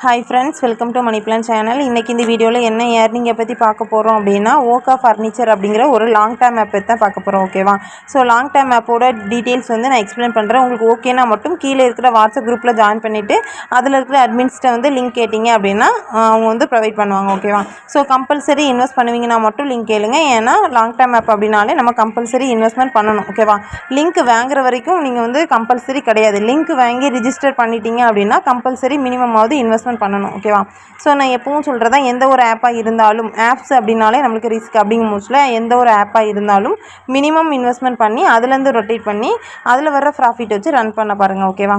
Hi friends welcome to money plan channel இன்றைக்கி இந்த வீடியோவில் என்ன ஏர்னிங்கை பற்றி பார்க்க போகிறோம் அப்படின்னா ஓகா ஃபர்னிச்சர் அப்படிங்கிற ஒரு லாங் டைம் ஆப் பற்றி தான் பார்க்க போகிறோம் ஓகேவா ஸோ லாங் டைம் ஆப்போட டீட்டெயில்ஸ் வந்து நான் எக்ஸ்பிளைன் பண்ணுறேன் உங்களுக்கு ஓகேனா மட்டும் கீழே இருக்கிற வாட்ஸ்அப் குரூப்பில் ஜாயின் பண்ணிவிட்டு அதில் இருக்கிற அட்மின்ஸ்ட்டை வந்து லிங்க் கேட்டிங்க அப்படின்னா அவங்க வந்து ப்ரொவைட் பண்ணுவாங்க ஓகேவா ஸோ கம்பல்சரி இன்வெஸ்ட் பண்ணுவீங்கன்னா மட்டும் லிங்க் கேளுங்க. ஏன்னா லாங் டைம் ஆப் அப்படின்னாலே நம்ம கம்பல்சரி இன்வெஸ்ட்மெண்ட் பண்ணணும் ஓகேவா லிங்க் வாங்குற வரைக்கும் நீங்கள் வந்து கம்பல்சரி கிடையாது. லிங்க் வாங்கி ரிஜிஸ்டர் பண்ணிட்டீங்க அப்படின்னா கம்பல்சரி மினிமமாவது இன்வெஸ்ட்மெண்ட் பண்ணணும் ஓகேவா ஸோ நான் எப்பவும் சொல்கிறதா எந்த ஒரு ஆப்பாக இருந்தாலும் ஆப்ஸ் அப்படின்னாலே நம்மளுக்கு ரிஸ்க் அப்படிங்கும் போச்சில் எந்த ஒரு ஆப்பாக இருந்தாலும் மினிமம் இன்வெஸ்ட்மெண்ட் பண்ணி அதுலேருந்து ரொட்டேட் பண்ணி அதில் வர ப்ராஃபிட் வச்சு ரன் பண்ண பாருங்கள் ஓகேவா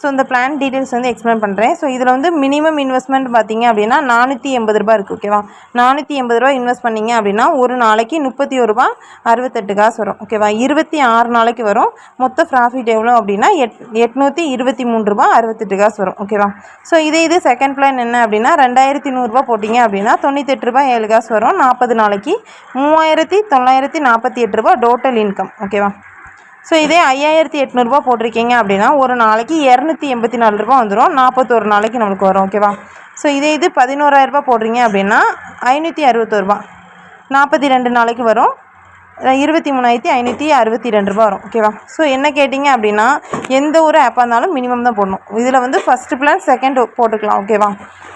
ஸோ இந்த பிளான் டீட்டெயில்ஸ் வந்து எக்ஸ்பிளைன் பண்ணுறேன் ஸோ இதில் வந்து மினிமம் இன்வெஸ்ட்மெண்ட் பார்த்தீங்க அப்படின்னா நானூற்றி எண்பது ரூபா இருக்குது ஓகேவா நானூற்றி எண்பது ரூபா இன்வெஸ்ட் பண்ணிங்க அப்படின்னா ஒரு நாளைக்கு முப்பத்தி ஒரு ரூபா அறுபத்தெட்டு காசு வரும் ஓகேவா இருபத்தி ஆறு நாளைக்கு வரும். மொத்த ப்ராஃபிட் எவ்வளோ அப்படின்னா எட் எட்நூற்றி இருபத்தி மூணு ரூபா அறுபத்தெட்டு காசு வரும் ஓகேவா ஸோ இதே இது செகண்ட் பிளான் என்ன அப்படின்னா ரெண்டாயிரத்தி நூறுரூவா போட்டிங்க அப்படின்னா தொண்ணூத்தெட்டு ரூபா ஏழு காசு வரும். நாற்பது நாளைக்கு மூவாயிரத்தி தொள்ளாயிரத்தி நாற்பத்தி எட்டு ரூபா டோட்டல் இன்கம் ஓகேவா ஸோ இதே ஐயாயிரத்தி எட்நூறுபா போட்டிருக்கீங்க அப்படின்னா ஒரு நாளைக்கு இரநூத்தி எண்பத்தி நாலு ரூபா வந்துடும் நாற்பத்தொரு நாளைக்கு நம்மளுக்கு வரும் ஓகேவா ஸோ இதே இது பதினோராயிரரூபா போடுறீங்க அப்படின்னா ஐநூற்றி அறுபத்தோருபா நாற்பத்தி ரெண்டு நாளைக்கு வரும். இருபத்தி மூணாயிரத்தி ஐநூற்றி அறுபத்தி ரெண்டு ரூபா வரும் ஓகேவா ஸோ என்ன கேட்டிங்க அப்படின்னா எந்த ஒரு ஆப்பாக இருந்தாலும் மினிமம் தான் போடணும். இதில் வந்து ஃபஸ்ட்டு பிளான் செகண்ட் போட்டுக்கலாம் ஓகேவா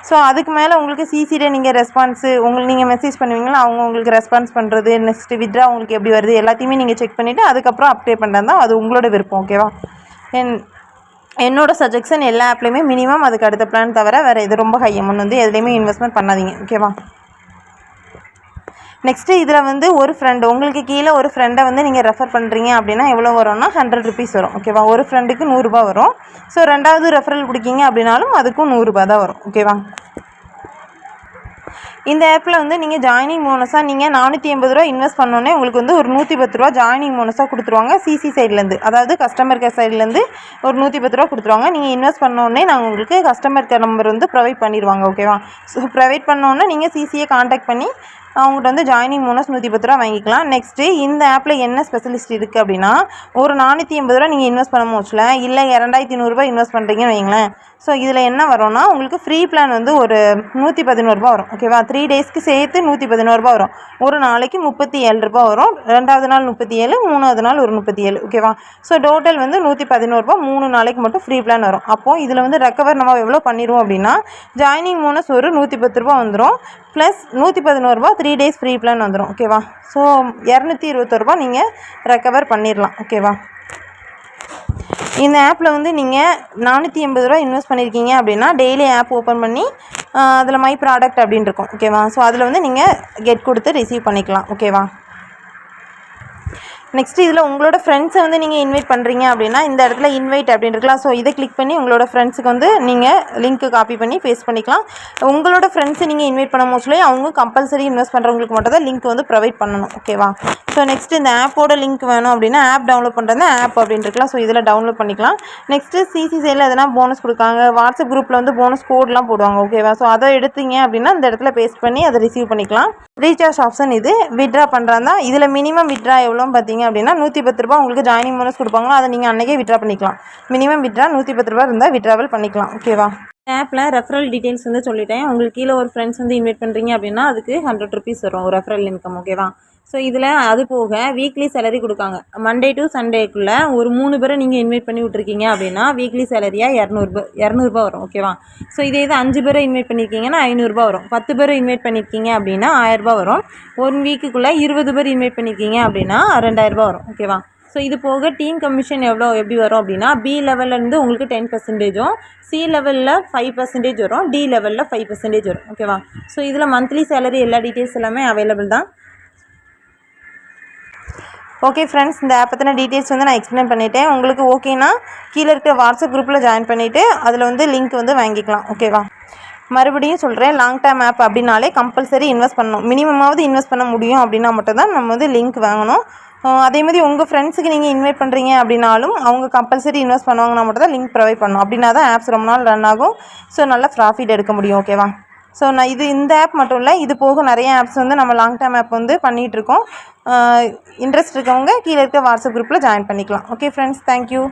ஸோ அதுக்கு மேலே உங்களுக்கு சிசியில் நீங்கள் ரெஸ்பான்ஸு உங்களுக்கு நீங்கள் மெசேஜ் பண்ணுவீங்களா? அவங்க உங்களுக்கு ரெஸ்பான்ஸ் பண்ணுறது நெக்ஸ்ட்டு வித்ரா உங்களுக்கு எப்படி வருது எல்லாத்தையுமே நீங்கள் செக் பண்ணிவிட்டு அதுக்கப்புறம் அப்டேட் பண்ணுறது தான் அது உங்களோட விருப்பம் ஓகேவா என் என்னோட சஜெக்ஷன் எல்லா ஆப்லேயுமே மினிமம் அதுக்கு அடுத்த பிளான் தவிர வேறு இது ரொம்ப ஹை அமௌண்ட் வந்து எதுலேயுமே இன்வெஸ்ட்மெண்ட் பண்ணாதீங்க ஓகேவா நெக்ஸ்ட்டு இதில் வந்து ஒரு ஃப்ரெண்டு உங்களுக்கு கீழே ஒரு ஃப்ரெண்டை வந்து நீங்கள் ரெஃபர் பண்ணுறீங்க அப்படின்னா எவ்வளோ வரும்னா ஹண்ட்ரட் ருபீஸ் வரும் ஓகேவா ஒரு ஃப்ரெண்டுக்கு நூறுரூபா வரும். ஸோ ரெண்டாவது ரெஃபரல் கொடுக்கீங்க அப்படின்னாலும் அதுக்கும் நூறுரூபா தான் வரும் ஓகேவா இந்த ஆப்பில் வந்து நீங்கள் ஜாயினிங் போனஸாக நீங்கள் நானூற்றி எண்பது ரூபா இன்வெஸ்ட் பண்ணோன்னே உங்களுக்கு வந்து ஒரு நூற்றி பத்து ரூபா ஜாயினிங் போனஸாக கொடுத்துருவாங்க. சிசி சைட்லேருந்து அதாவது கஸ்டமர் கேர் சைட்லேருந்து ஒரு நூற்றி பத்து ரூபா கொடுத்துருவாங்க. நீங்கள் இன்வெஸ்ட் பண்ணோடனே நாங்கள் உங்களுக்கு கஸ்டமர் கேர் நம்பர் வந்து ப்ரொவைட் பண்ணிடுவாங்க ஓகேவா ஸோ ப்ரொவைட் பண்ணோன்னே நீங்கள் சிசியை காண்டாக்ட் பண்ணி அவங்ககிட்ட வந்து ஜாயினிங் போனஸ் நூற்றி பத்து ரூபா வாங்கிக்கலாம். நெக்ஸ்ட்டு இந்த ஆப்பில் என்ன ஸ்பெஷலிஸ்ட் இருக்குது அப்படின்னா ஒரு நானூற்றி எண்பது ரூபா நீங்கள் இன்வெஸ்ட் பண்ண முடியல இல்லை இரண்டாயிரத்தி நூறுரூவா இன்வெஸ்ட் பண்ணுறீங்கன்னு வைங்களேன் ஸோ இதில் என்ன வரும்னா உங்களுக்கு ஃப்ரீ பிளான் வந்து ஒரு நூற்றி பதினோருபா வரும். ஓகேவா த்ரீ டேஸ்க்கு சேர்த்து நூற்றி பதினோருபா வரும். ஒரு நாளைக்கு முப்பத்தி ஏழு ரூபா வரும். ரெண்டாவது நாள் முப்பத்தி ஏழு மூணாவது நாள் ஒரு முப்பத்தி ஏழு. ஓகேவா ஸோ டோட்டல் வந்து நூற்றி பதினோருபா மூணு நாளைக்கு மட்டும் ஃப்ரீ பிளான் வரும். அப்போது இதில் வந்து ரெக்கவர் நம்ம எவ்வளோ பண்ணிடுவோம் அப்படின்னா ஜாயினிங் போனஸ் ஒரு நூற்றி பத்து ரூபா வந்துடும் ப்ளஸ் நூற்றி பதினோருபா த்ரீ டேஸ் ஃப்ரீ பிளான் வந்துடும் ஓகேவா ஸோ இரநூத்தி இருபத்தொருபா நீங்கள் ரெக்கவர் பண்ணிடலாம் ஓகேவா இந்த ஆப்பில் வந்து நீங்கள் நானூற்றி எண்பது ரூபா இன்வெஸ்ட் பண்ணியிருக்கீங்க அப்படின்னா டெய்லி ஆப் ஓப்பன் பண்ணி அதில் மை ப்ராடக்ட் அப்படின்னு இருக்கும். ஓகேவா ஸோ அதில் வந்து நீங்கள் கெட் கொடுத்து ரிசீவ் பண்ணிக்கலாம். ஓகேவா நெக்ஸ்ட்டு இதில் உங்களோட ஃப்ரெண்ட்ஸை வந்து நீங்கள் இன்வைட் பண்ணுறீங்க அப்படின்னா இந்த இடத்துல இன்வைட் அப்படின்னு இருக்கலாம் ஸோ இதை கிளிக் பண்ணி உங்களோட ஃப்ரெண்ட்ஸுக்கு வந்து நீங்கள் லிங்க்கு காப்பி பண்ணி பேஸ்ட் பண்ணிக்கலாம். உங்களோட ஃப்ரெண்ட்ஸை நீங்கள் இன்வைட் பண்ண மோஸ்ட்லி அவங்க கம்பல்சரி இன்வெஸ்ட் பண்ணுறவங்களுக்கு மட்டும் தான் லிங்க் வந்து ப்ரொவைட் பண்ணணும். ஓகேவா ஸோ நெக்ஸ்ட் இந்த ஆப்போட லிங்க் வேணும் அப்படின்னா ஆப் டவுன்லோட் பண்ணுறது ஆப் அப்படின்னு இருக்கலாம் ஸோ இதில் டவுன்லோட் பண்ணிக்கலாம். நெக்ஸ்ட்டு சிசிசியில் எதனா போனஸ் கொடுக்காங்க. வாட்ஸ்அப் குரூப்பில் வந்து போனஸ் கோட்லாம் போடுவாங்க. ஓகேவா ஸோ அதை எடுத்தீங்க அப்படின்னா இந்த இடத்துல பேஸ்ட் பண்ணி அதை ரிசீவ் பண்ணிக்கலாம். ரீசார்ஜ் ஆப்ஷன் இது. விட்ரா பண்ணுறாங்க இதில் மினிமம் விட்ரா எவ்வளோன்னு பார்த்தீங்க அப்படின்னா நூற்றி பத்து ரூபா உங்களுக்கு ஜாயினிங் போனஸ் கொடுப்பாங்களோ அதை நீங்கள் அன்றைக்கே விட்ரா பண்ணிக்கலாம். மினிமம் விட்ரா நூற்றி பத்து ரூபா இருந்தால் விட்ராவல் பண்ணிக்கலாம் ஓகேவா ஆப்பில் ரெஃபரல் டீட்டெயில்ஸ் வந்து சொல்லிட்டேன். உங்களுக்கு கீழே ஒரு ஃப்ரெண்ட்ஸ் வந்து இன்வைட் பண்ணுறீங்க அப்படின்னா அதுக்கு ஹண்ட்ரட் ருபீஸ் வரும் ரெஃபரல் இன்கம் ஓகேவா ஸோ இதில் அது போக வீக்லி சேலரி கொடுக்காங்க. மண்டே டு சண்டேக்குள்ளே ஒரு மூணு பேரை நீங்கள் இன்வைட் பண்ணி விட்ருக்கீங்க அப்படின்னா வீக்லி சேலரியாக இரநூறுபா இரநூறுபா வரும் ஓகேவா ஸோ இதே இது அஞ்சு பேரை இன்வைட் பண்ணியிருக்கீங்கன்னா ஐநூறுரூபா வரும். பத்து பேரை இன்வைட் பண்ணியிருக்கீங்க அப்படின்னா ஆயிரரூபா வரும். ஒன் வீக்குக்குள்ளே இருபது பேர் இன்வைட் பண்ணியிருக்கீங்க அப்படின்னா ரெண்டாயிரரூபா வரும் ஓகேவா ஸோ இது போக டீம் கமிஷன் எவ்வளோ எப்படி வரும் அப்படின்னா பி லெவல்லேருந்து உங்களுக்கு டென் பர்சன்டேஜும் சி லெவலில் ஃபைவ் பர்சன்டேஜ் வரும். டி லெவலில் ஃபைவ் பர்சன்டேஜ் வரும் ஓகேவா ஸோ இதில் மந்த்லி சேலரி எல்லா டீட்டெயில்ஸ் எல்லாமே அவைலபிள் தான். ஓகே ஃப்ரெண்ட்ஸ் இந்த ஆப் பற்றின டீட்டெயில்ஸ் வந்து நான் எக்ஸ்பிளைன் பண்ணிட்டேன். உங்களுக்கு ஓகேனா கீழே இருக்கிற வாட்ஸ்அப் குரூப்பில் ஜாயின் பண்ணிவிட்டு அதில் வந்து லிங்க் வந்து வாங்கிக்கலாம். ஓகேவா மறுபடியும் சொல்கிறேன் லாங் டேர்ம் ஆப் அப்படின்னாலே கம்பல்சரி இன்வெஸ்ட் பண்ணணும். மினிமமாவது இன்வெஸ்ட் பண்ண முடியும் அப்படின்னா மட்டும்தான் நம்ம வந்து லிங்க் வாங்கணும். அதே மாதிரி உங்கள் ஃப்ரெண்ட்ஸுக்கு நீங்கள் இன்வைட் பண்ணுறீங்க அப்படின்னாலும் அவங்க கம்பல்சரி இன்வெஸ்ட் பண்ணுவாங்கன்னா மட்டும் தான் லிங்க் ப்ரொவைட் பண்ணணும். அப்படின்னா தான் ஆப்ஸ் ரொம்ப நாள் ரன் ஆகும். ஸோ நல்லா ப்ராஃபிட் எடுக்க முடியும். ஓகேவா ஸோ நான் இது இந்த ஆப் மட்டும் இல்லை இது போக நிறைய ஆப்ஸ் வந்து நம்ம லாங் டேர்ம் ஆப் வந்து பண்ணிகிட்ருக்கோம் இன்ட்ரெஸ்ட் இருக்கவங்க கீழே இருக்க வாட்ஸ்அப் குரூப்பில் ஜாயின் பண்ணிக்கலாம். Okay friends thank you